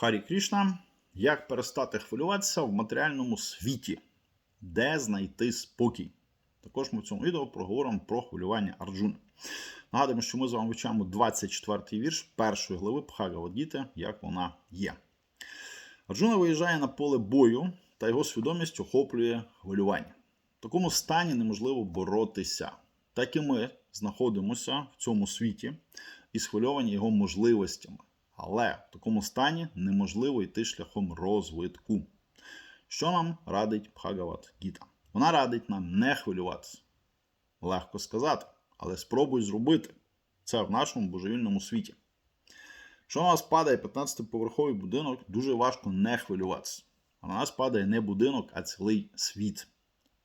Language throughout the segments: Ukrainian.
Харі Крішна. Як перестати хвилюватися в матеріальному світі? Де знайти спокій? Також ми в цьому відео проговоримо про хвилювання Арджуни. Нагадуємо, що ми з вами вивчаємо 24-й вірш першої глави Пхагавадгіти, як вона є. Арджуна виїжджає на поле бою, та його свідомість охоплює хвилювання. В такому стані неможливо боротися. Так і ми знаходимося в цьому світі і схвильовані його можливостями. Але в такому стані неможливо йти шляхом розвитку. Що нам радить Бхагават Гіта? Вона радить нам не хвилюватися. Легко сказати, але спробуй зробити це в нашому божевільному світі. Якщо на нас падає 15-поверховий будинок, дуже важко не хвилюватися. А на нас падає не будинок, а цілий світ.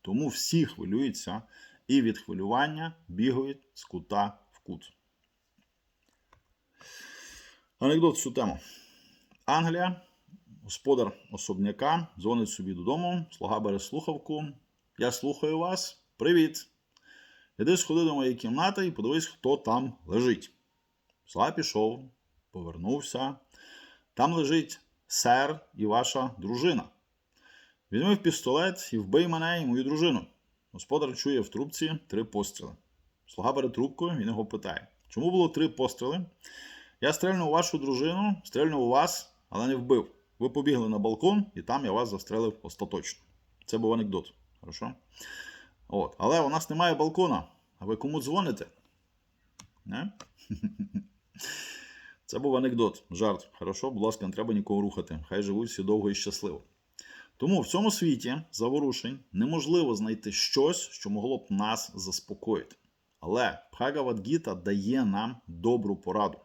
Тому всі хвилюються і від хвилювання бігають з кута в кут. Анекдот в цю тему. Англія, господар особняка, дзвонить собі додому, слуга бере слухавку. Я слухаю вас. Привіт. Іди сходи до моєї кімнати і подивись, хто там лежить. Слуга пішов, повернувся. Там лежить сер і ваша дружина. Візьми пістолет і вбий мене і мою дружину. Господар чує в трубці три постріли. Слуга бере трубку, він його питає: чому було три постріли? Я стрельнув вашу дружину, стрельнув у вас, але не вбив. Ви побігли на балкон, і там я вас застрелив остаточно. Це був анекдот. Хорошо? От. Але у нас немає балкона. А ви кому дзвоните? Не? Це був анекдот, жарт. Хорошо, будь ласка, не треба нікого рухати. Хай живуть всі довго і щасливо. Тому в цьому світі заворушень неможливо знайти щось, що могло б нас заспокоїти. Але Бхагавадгіта дає нам добру пораду.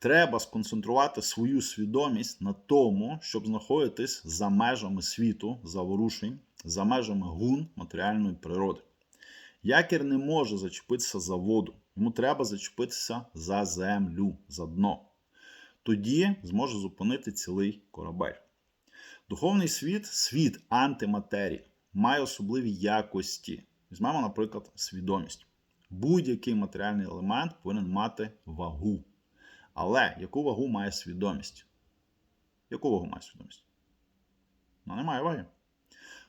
Треба сконцентрувати свою свідомість на тому, щоб знаходитись за межами світу, заворушень, за межами гун матеріальної природи. Якір не може зачепитися за воду, йому треба зачепитися за землю, за дно. Тоді зможе зупинити цілий корабель. Духовний світ світ антиматерії, має особливі якості. Візьмемо, наприклад, свідомість. Будь-який матеріальний елемент повинен мати вагу. Але яку вагу має свідомість? Яку вагу має свідомість? Ну, немає ваги.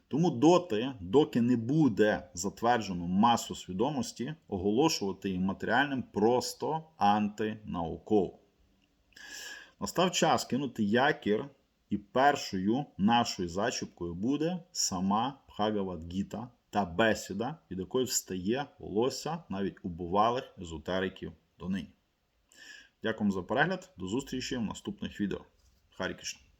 Тому доти, доки не буде затверджено масу свідомості, оголошувати її матеріальним просто антинауково. Настав час кинути якір, і першою нашою зачіпкою буде сама Бхагавадгіта та бесіда, від якої встає волосся навіть у бувалих езотериків донині. Дякую за перегляд. До зустрічі в наступних відео. Харі Кришна.